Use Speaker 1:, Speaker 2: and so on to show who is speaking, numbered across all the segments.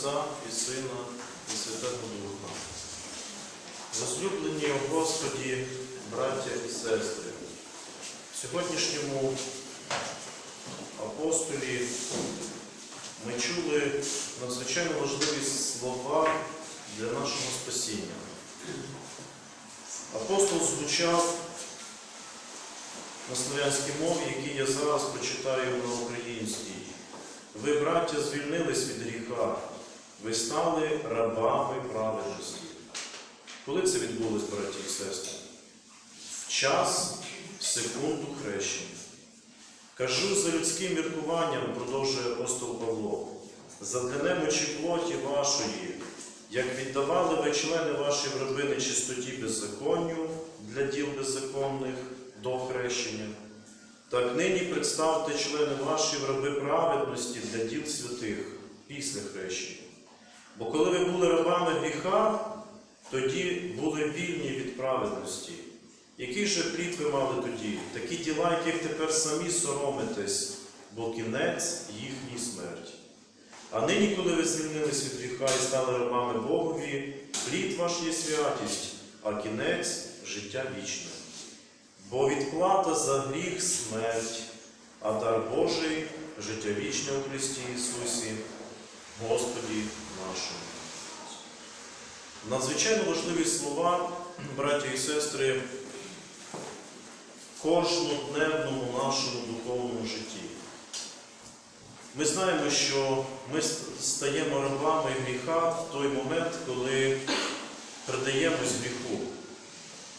Speaker 1: Отця і Сина і Святого Духа. Возлюблені у Господі, браття і сестри, в сьогоднішньому апостолі ми чули надзвичайно важливі слова для нашого спасіння. Апостол звучав на слов'янській мові, який я зараз прочитаю на українській. Ви, браття, звільнились від гріха, ви стали рабами праведності. Коли це відбулось, браті і сестри? В час, в секунду хрещення. Кажу за людським міркуванням, продовжує апостол Павло, задля немочі плоті вашої, як віддавали ви члени ваші в раби нечистоті беззаконню для діл беззаконних до хрещення, так нині представте члени ваші в раби праведності для діл святих після хрещення. Бо коли ви були рабами гріха, тоді були вільні від праведності. Який же плід ви мали тоді? Такі діла, яких тепер самі соромитесь, бо кінець їхній смерті. А нині, коли ви звільнились від гріха і стали рабами Богові, плід ваш є святість, а кінець життя вічне. Бо відплата за гріх смерть, а дар Божий життя вічне у Христі Ісусі, Господі нашому. Надзвичайно важливі слова, браті і сестри, в кожнодневному нашому духовному житті. Ми знаємо, що ми стаємо рабами гріха в той момент, коли придаємось гріху,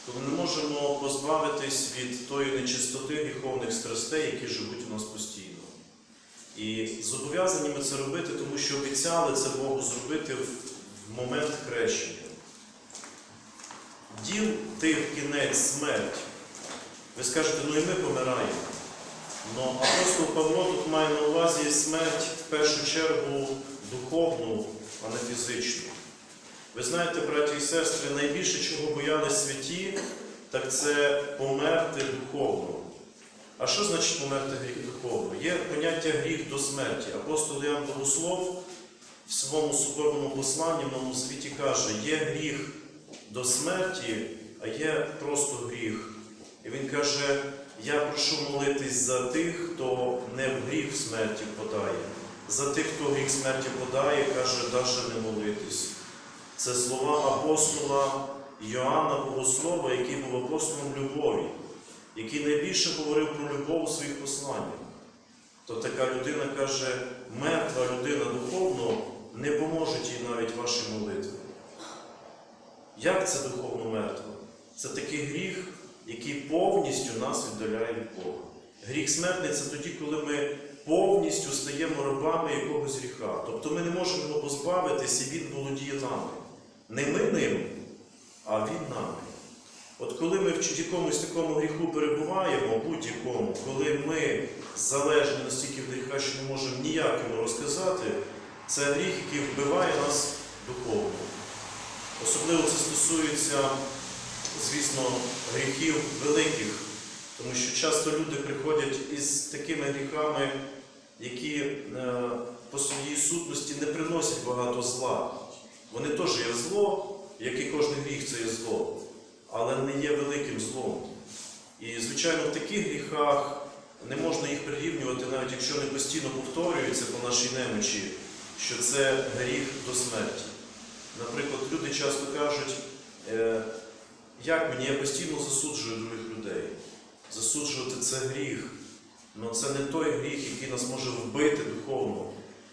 Speaker 1: коли не можемо позбавитись від тої нечистоти гріховних страстей, які живуть у нас постійно. І зобов'язані ми це робити, тому що обіцяли це Богу зробити в момент хрещення. Діл тих кінець смерть. Ви скажете, ну і ми помираємо. Но апостол Павло тут має на увазі смерть в першу чергу духовну, а не фізичну. Ви знаєте, браті і сестри, найбільше чого боялись святі, так це померти духовно. А що значить померти гріх духовно? Є поняття гріх до смерті. Апостол Ян Богослов в своєму соборному посланні в новому світі каже, є гріх до смерті, а є просто гріх. І він каже, я прошу молитись за тих, хто не в гріх смерті подає. За тих, хто гріх смерті подає, каже, даже не молитись. Це слова апостола Йоанна Богослова, який був апостолом любові, який найбільше говорив про любов у своїх посланнях. То така людина каже, мертва людина духовно не поможе їй навіть ваші молитви. Як це духовно мертва? Це такий гріх, який повністю нас віддаляє від Бога. Гріх смертний це тоді, коли ми повністю стаємо рабами якогось гріха. Тобто ми не можемо його позбавитись, і він володіє нами. Не ми ним, а він нами. От коли ми в якомусь такому гріху перебуваємо, будь-якому, коли ми залежні настільки від гріха, що не можемо ніяк йому розказати, це гріх, який вбиває нас духовно. Особливо це стосується, звісно, гріхів великих, тому що часто люди приходять із такими гріхами, які е, по своїй сутності не приносять багато зла. Вони теж є зло, як і кожен гріх це є зло, але не є великим злом. І, звичайно, в таких гріхах не можна їх прирівнювати, навіть якщо вони постійно повторюються по нашій немочі, що це гріх до смерті. Наприклад, люди часто кажуть, е, як мені, я постійно засуджую других людей. Засуджувати це гріх. Але це не той гріх, який нас може вбити духовно.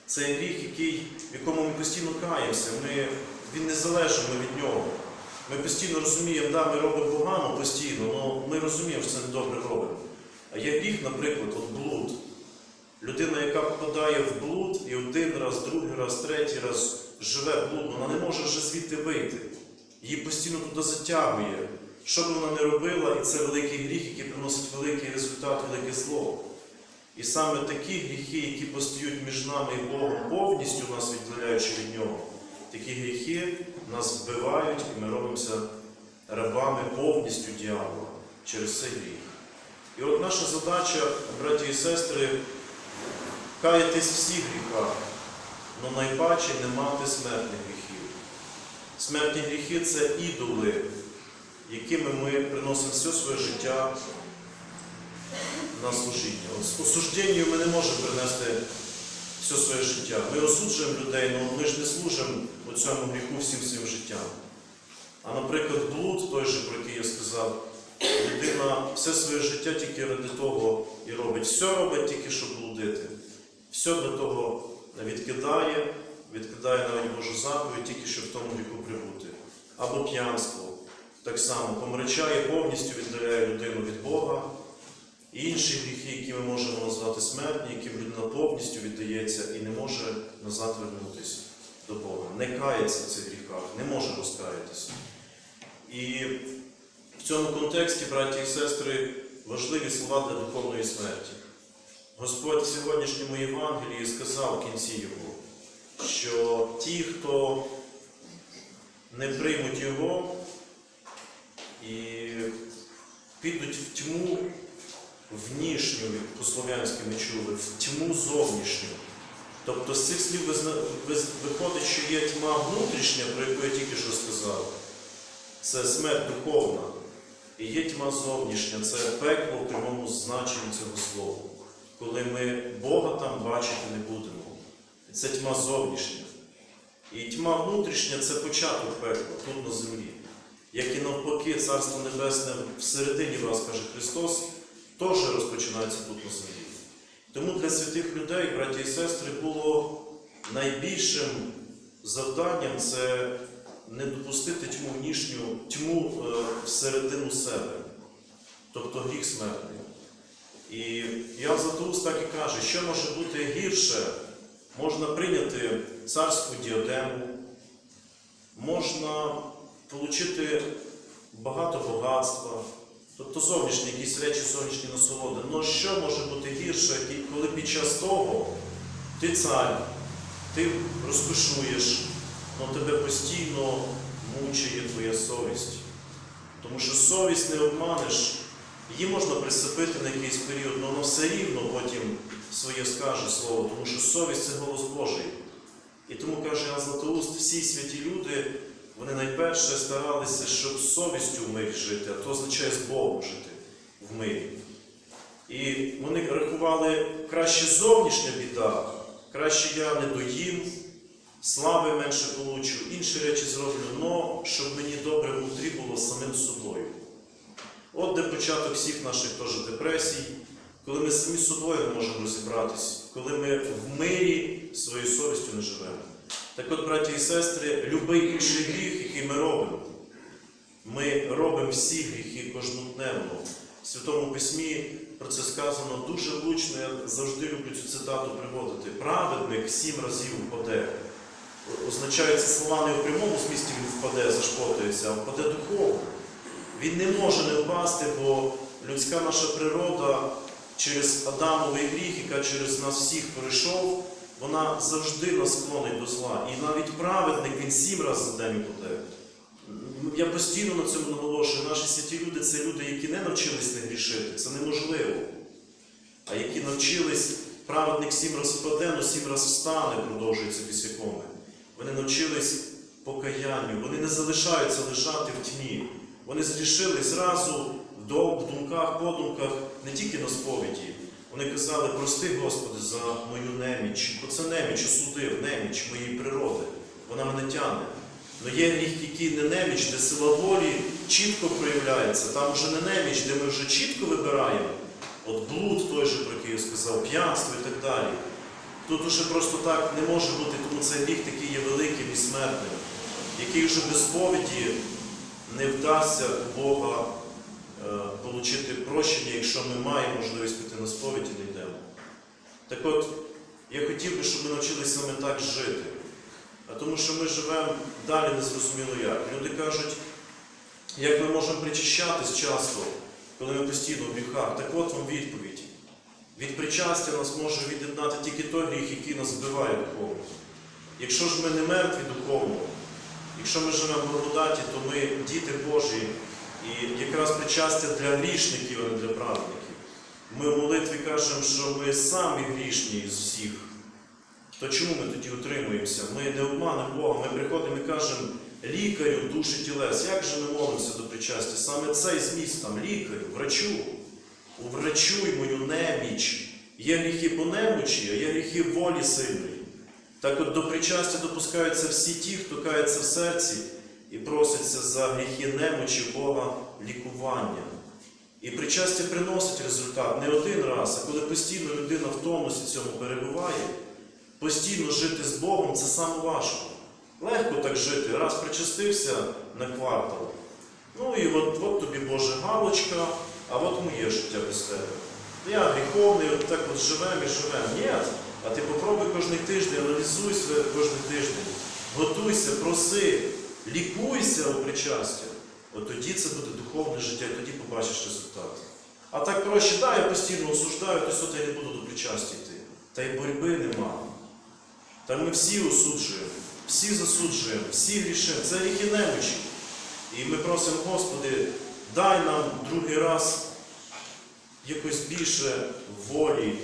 Speaker 1: Це гріх, який, в якому ми постійно каємося. Ми, він не залежимо від нього. Ми постійно розуміємо, да, ми робимо погано постійно, але ми розуміємо, що це недобре робимо. А є гріх, наприклад, от блуд. Людина, яка попадає в блуд і один раз, другий раз, третій раз живе блудно, вона не може вже звідти вийти. Її постійно туди затягує. Що б вона не робила, і це великий гріх, який приносить великий результат, велике зло. І саме такі гріхи, які постають між нами і Богом, повністю нас віддаляючи від нього, такі гріхи нас вбивають, і ми робимося рабами повністю дьявола через цей гріх. І от наша задача, браті і сестри, каятись в всіх гріхах. але найпаче не мати смертних гріхів. Смертні гріхи це ідоли, якими ми приносимо все своє життя на служіння. От Осужденню ми не можемо принести все своє життя. Ми осуджуємо людей, але ми ж не служимо у цьому гріху всім своїм життям. А наприклад, блуд, той же, про який я сказав, людина все своє життя тільки ради того і робить. Все робить тільки, щоб блудити. Все для того відкидає, відкидає навіть Божу заповідь, тільки щоб в тому гріху прибути. Або п'янство. Так само помречає, повністю віддаляє людину від Бога. Інші гріхи, які ми можемо назвати смертні, яким людина повністю віддається і не може назад вернутися до Бога. Не кається в цих гріхах, не може розкаятися. І в цьому контексті, браті і сестри, важливі слова для духовної смерті. Господь в сьогоднішньому Євангелії сказав в кінці його, що ті, хто не приймуть Його і підуть в тьму внішню, по-слов'янськи ми чули, в тьму зовнішню. Тобто з цих слів виходить, що є тьма внутрішня, про яку я тільки що сказав. Це смерть духовна. І є тьма зовнішня, це пекло в прямому значенні цього слова. Коли ми Бога там бачити не будемо. Це тьма зовнішня. І тьма внутрішня це початок пекла тут на землі. Як і навпаки, Царство Небесне всередині вас, каже Христос, теж розпочинається тут на землі. Тому для святих людей, браті і сестри, було найбільшим завданням це не допустити тьму внішню, тьму е, всередину себе, тобто гріх смертний. І Ян Златоуст так і каже, що може бути гірше, можна прийняти царську діадему, можна отримати багато багатства, тобто зовнішні якісь речі, зовнішні насолоди. Ну що може бути гірше, коли під час того ти цар, ти розкошуєш, але тебе постійно мучає твоя совість. Тому що совість не обманеш, її можна присипити на якийсь період, але воно все рівно потім своє скаже слово, тому що совість це голос Божий. І тому каже Ян Златоуст, всі святі люди, вони найперше старалися, щоб совістю в мирі жити, а то означає з Богом жити в мирі. І вони рахували краще зовнішня біда, краще я не доїм, слави менше получу, інші речі зроблю, но щоб мені добре внутрі було самим собою. От де початок всіх наших теж депресій, коли ми самі з собою можемо розібратись, коли ми в мирі своєю совістю не живемо. Так от, браті і сестри, будь-який інший гріх, який ми робимо, ми робимо всі гріхи кожнодневно. В Святому Письмі про це сказано дуже влучно, я завжди люблю цю цитату приводити. Праведник сім разів впаде. Означає ці слова не в прямому змісті він впаде, зашпотується, а впаде духовно. Він не може не впасти, бо людська наша природа через Адамовий гріх, яка через нас всіх пройшов, вона завжди нас склонить до зла. І навіть праведник він сім разів за день впаде. Я постійно на цьому наголошую. Наші святі люди це люди, які не навчились не грішити. Це неможливо. А які навчились, праведник сім раз впаде, але сім раз встане, продовжується після. Вони навчились покаянню, вони не залишаються лежати в тьмі. Вони зрішили зразу в думках, подумках, не тільки на сповіді. Вони казали, прости, Господи, за мою неміч, бо це неміч осудив, неміч моєї природи. Вона мене тягне. Але є гріх, який не неміч, де сила волі чітко проявляється. Там вже не неміч, де ми вже чітко вибираємо. От блуд той же, про який я сказав, п'янство і так далі. Тут уже просто так не може бути, тому цей гріх такий є великим і смертним, який вже без сповіді не вдасться Бога отримати прощення, якщо ми маємо можливість піти на сповідь і не йдемо. Так от, я хотів би, щоб ми навчилися саме так жити. А тому що ми живемо далі незрозуміло як. Люди кажуть, як ми можемо причащатись часто, коли ми постійно в гріхах. Так от вам відповідь. Від причастя нас може від'єднати тільки той гріх, який нас вбиває духовно. Якщо ж ми не мертві духовно, якщо ми живемо в благодаті, то ми діти Божі, і якраз причастя для грішників, а не для праведників. Ми в молитві кажемо, що ми самі грішні з всіх. то чому ми тоді утримуємося? Ми не обманемо Бога, ми приходимо і кажемо лікарю душі тілес. Як же ми молимося до причастя? Саме цей зміст там, лікарю, врачу. Уврачуй мою неміч. Є гріхи по немочі, а є гріхи волі сильної. Так от до причастя допускаються всі ті, хто кається в серці і проситься за гріхи немочі Бога лікування. І причастя приносить результат не один раз, а коли постійно людина в тонусі цьому перебуває, постійно жити з Богом це саме важко. Легко так жити, раз причастився на квартал. Ну і от, от тобі Боже галочка, а от моє життя без тебе. Я гріховний, от так от живемо і живемо. Ні, а ти попробуй кожен тиждень, аналізуй себе кожен тиждень, готуйся, проси, лікуйся у причасті. От тоді це буде духовне життя, і тоді побачиш результат. А так проще, да, я постійно осуждаю, то я не буду до причасті йти. Та й боротьби нема. Та ми всі осуджуємо, всі засуджуємо, всі грішимо. Це гріхи немочі. І ми просимо, Господи, дай нам другий раз якось більше волі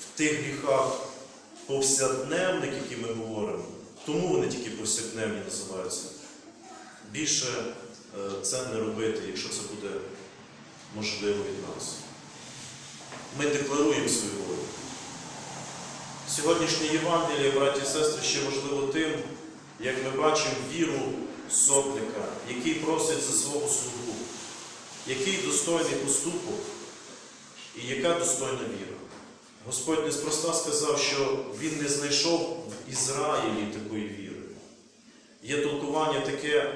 Speaker 1: в тих гріхах повсякдневних, які ми говоримо. Тому вони тільки повсякдневні називаються. Більше е, це не робити, якщо це буде можливо від нас. Ми декларуємо свою волю. Сьогоднішнє Євангеліє, браті і сестри, ще важливо тим, як ми бачимо віру сотника, який просить за свого слугу, який достойний поступок і яка достойна віра. Господь неспроста сказав, що Він не знайшов в Ізраїлі такої віри. Є толкування таке,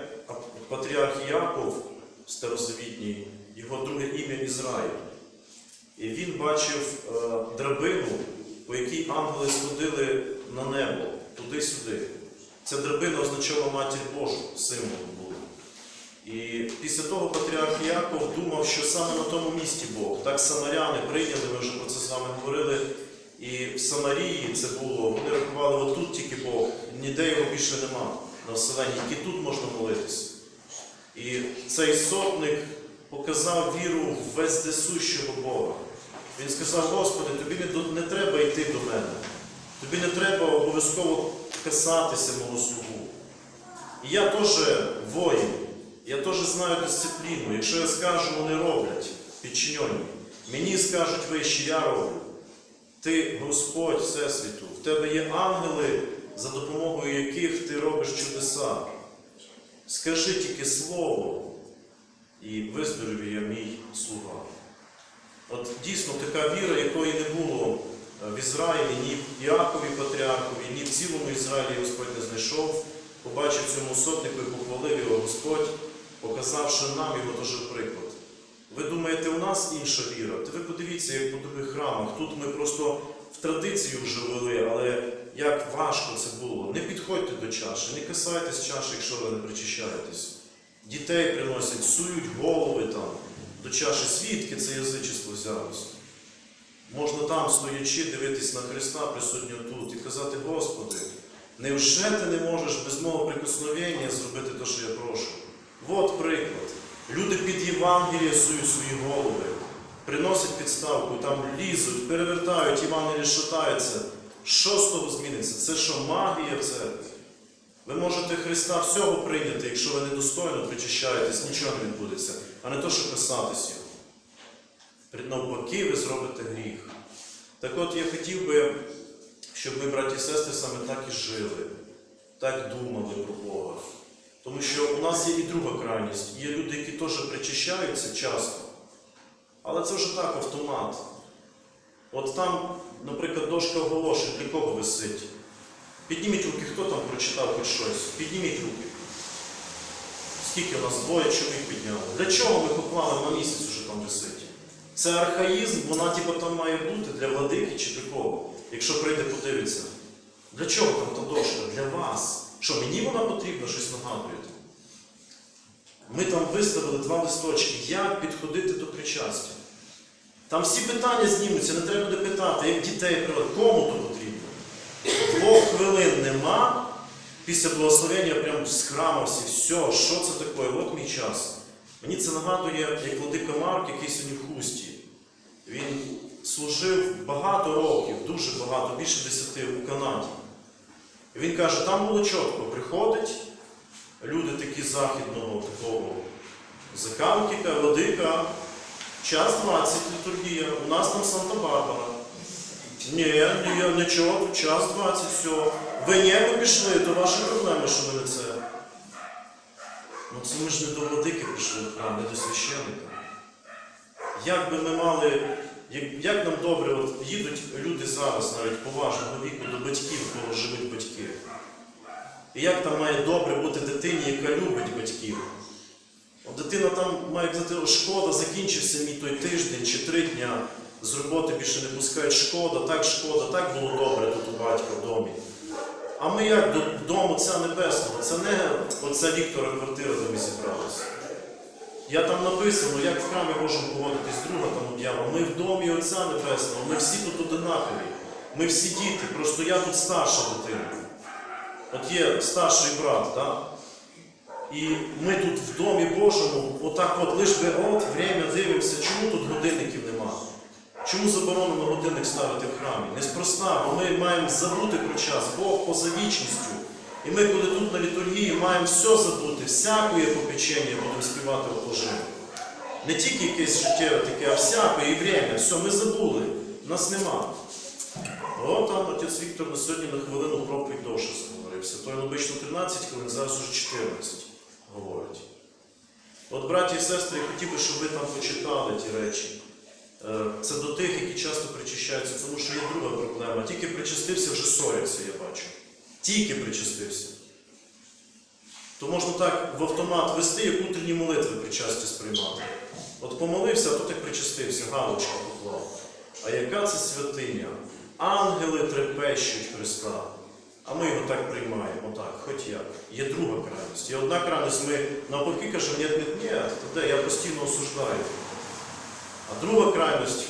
Speaker 1: патріарх Яков старозавітній, його друге ім'я Ізраїль. І він бачив е, драбину, по якій ангели сходили на небо, туди-сюди. Ця драбина означала матір Божу, символом. І після того патріарх Яков думав, що саме на тому місці Бог. Так самаряни прийняли, ми вже про це з вами говорили. І в Самарії це було, вони рахували, отут тільки Бог, ніде його більше нема на вселенні, тільки тут можна молитися. І цей сотник показав віру в вездесущого Бога. Він сказав, Господи, тобі не, треба йти до мене. Тобі не треба обов'язково касатися мого слугу. І я теж воїн, я теж знаю дисципліну. Якщо я скажу, вони роблять підчинені. Мені скажуть вище, я роблю. Ти Господь Всесвіту, в тебе є ангели, за допомогою яких ти робиш чудеса. Скажи тільки слово, і виздорові я мій слуга. От дійсно така віра, якої не було е, в Ізраїлі, ні в Іакові Патріархові, ні в цілому Ізраїлі Господь не знайшов, побачив цьому сотнику і похвалив його Господь, показавши нам його теж приклад. Ви думаєте, у нас інша віра? Та ви подивіться, як по других храмах. Тут ми просто в традицію вже ввели, але як важко це було. Не підходьте до чаші, не касайтесь чаші, якщо ви не причащаєтесь. Дітей приносять, сують голови там до чаші. Звідки це язичество взялося? Можна там, стоячи, дивитись на Христа присутнього тут і казати, Господи, невже ти не можеш без мого прикосновення зробити те, що я прошу? От приклад. Люди під Євангеліє сують свої голови, приносять підставку, там лізуть, перевертають, Євангеліє шатається. Що з того зміниться? Це що, магія в церкві? Ви можете Христа всього прийняти, якщо ви недостойно причащаєтесь, нічого не відбудеться, а не то, що писатись його. Навпаки, ви зробите гріх. Так от я хотів би, щоб ми, браті і сестри, саме так і жили, так думали про Бога. Тому що у нас є і друга крайність. Є люди, які теж причащаються часто, але це вже так автомат. От там, наприклад, дошка оголошень, для кого висить. Підніміть руки, хто там прочитав хоч щось. Підніміть руки. Скільки у нас двоє чоловік підняли? Для чого ми поклали на місяць уже там висить? Це архаїзм, вона типу, там має бути для владики чи для кого, якщо прийде подивиться. Для чого там та дошка? Для вас. Що, мені вона потрібна, щось нагадуєте? Ми там виставили два листочки, як підходити до причастя. Там всі питання знімуться, не треба буде питати, як дітей приводити, кому то потрібно. Двох хвилин нема, після благословення прям з храма всі, все, що це таке? От мій час. Мені це нагадує, як владика Марк, який сьогодні в хусті. Він служив багато років, дуже багато, більше десяти у Канаді. Він каже, там було чітко, приходить люди такі західного такого закамки, каже, владика, час 20 літургія, у нас там Санта-Барбара. Ні, ні, нічого, тут час 20, все. Ви небо пішли, то ваші проблеми, що ви не це. Ну це ми ж не до владики в храм, не до священника. Як би ми мали, як, як нам добре, от їдуть люди зараз навіть поважного віку до батьків, коли живуть батьки. І як там має добре бути дитині, яка любить батьків? От дитина там має казати, шкода, закінчився мій той тиждень чи три дня, з роботи більше не пускають, шкода, так шкода, так було добре тут у батька в домі. А ми як до дому Отця Це не оця Віктора квартира, де ми зібралися. Я там написано, як в храмі можемо поводитись, друга там об'ява. Ми в домі Отця Небесного, ми всі тут одинакові. Ми всі діти, просто я тут старша дитина. От є старший брат, так? І ми тут в домі Божому, отак от лиш би от время дивимося, чому тут годинників нема? Чому заборонено годинник ставити в храмі? Неспроста, бо ми маємо забути про час, Бог поза вічністю. І ми, коли тут на літургії, маємо все забути, всякої попечення будемо співати в Божому. Не тільки якесь життєве таке, а всяке і время. Все, ми забули. Нас нема. О, там отець Віктор на сьогодні на хвилину проповідь довше говорився. Той обично 13 хвилин, зараз уже 14 говорить. От, браті і сестри, я хотів би, щоб ви там почитали ті речі. Е, Це до тих, які часто причащаються, тому що є друга проблема. Тільки причастився, вже соряться, я бачу. Тільки причастився. То можна так в автомат вести, як утренні молитви причастя сприймати. От помолився, а то так причастився, галочка поклав. А яка це святиня? Ангели трепещуть Христа. А ми його так приймаємо, отак, хоч як. Є друга крайність. Є одна крайність, ми навпаки кажемо, ні, ні, ні, я постійно осуждаю. А друга крайність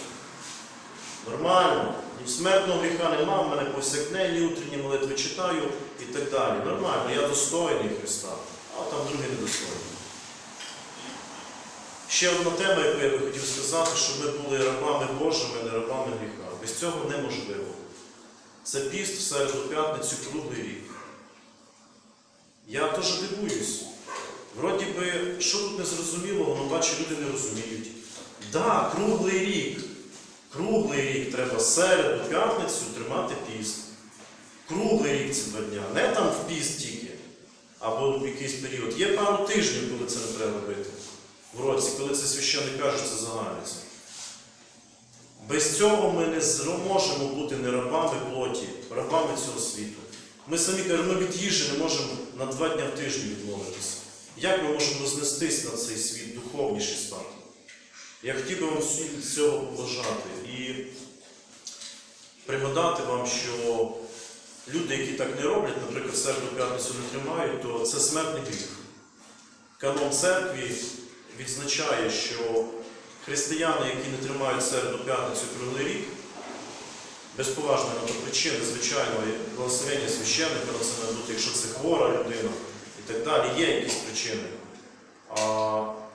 Speaker 1: нормально. Ні смертного гріха нема, в мене повсякденні утренні молитви читаю і так далі. Нормально, я достойний Христа, а там другий недостойний. Ще одна тема, яку я би хотів сказати, щоб ми були рабами Божими, не рабами гріха. Без цього неможливо. Це піст в середу п'ятницю круглий рік. Я теж дивуюсь. Вроді би, що тут незрозуміло, воно бачу, люди не розуміють. Да, круглий рік. Круглий рік треба середу, п'ятницю тримати піст. Круглий рік ці два дня. Не там в піст тільки. Або в якийсь період. Є пару тижнів, коли це не треба робити. В році, коли це священник каже, це загальниця. Без цього ми не зможемо бути не рабами плоті, рабами цього світу. Ми самі кажемо, ми від їжі не можемо на два дня в тиждень відмовитися. Як ми можемо рознестись на цей світ, духовніший стати? Я хотів би вам всім цього побажати і пригадати вам, що люди, які так не роблять, наприклад, середу п'ятницю не тримають, то це смертний гріх. Канон церкві відзначає, що християни, які не тримають середу п'ятницю круглий рік, без поважної причини, звичайно, благословення священника на це має якщо це хвора людина і так далі, є якісь причини.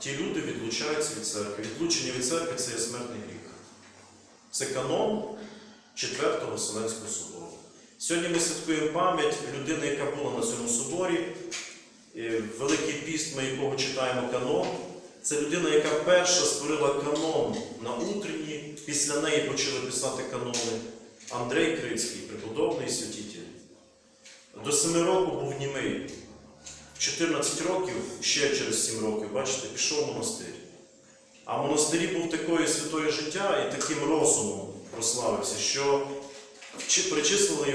Speaker 1: Ті люди відлучаються від церкви. Відлучення від церкви це є смертний гріх. Це канон Четвертого Вселенського собору. Сьогодні ми святкуємо пам'ять людини, яка була на цьому соборі. Великий піст, ми якого читаємо канон. Це людина, яка перша створила канон на утренні, після неї почали писати канони. Андрей Крицький, преподобний святитель. До семи років був німий. В 14 років, ще через 7 років, бачите, пішов в монастир. А в монастирі був такою святою життя і таким розумом прославився, що причислили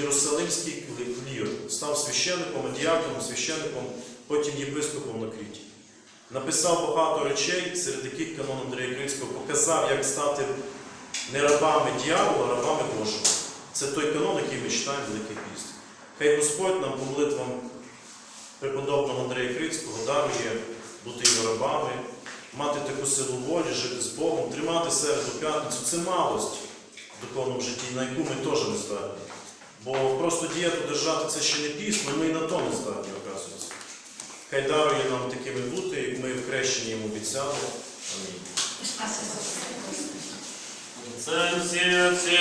Speaker 1: Єрусалимський клір, став священником, діаконом, священником, потім єпископом на Кріті. Написав багато речей, серед яких канон Андрія Крицького показав, як стати не рабами дьявола, а рабами Божими. Це той канон, який ми читаємо Великий Піст. Хай Господь нам по молитвам преподобного Андрія Крицького дарує бути його рабами, мати таку силу волі, жити з Богом, тримати середу п'ятницю це малость в духовному житті, на яку ми теж не здатні. Бо просто дієту держати це ще не пісно, ми і на то не здатні, оказується. Хай дарує нам такими бути, як ми в хрещенні йому обіцяли. Амінь.
Speaker 2: Отці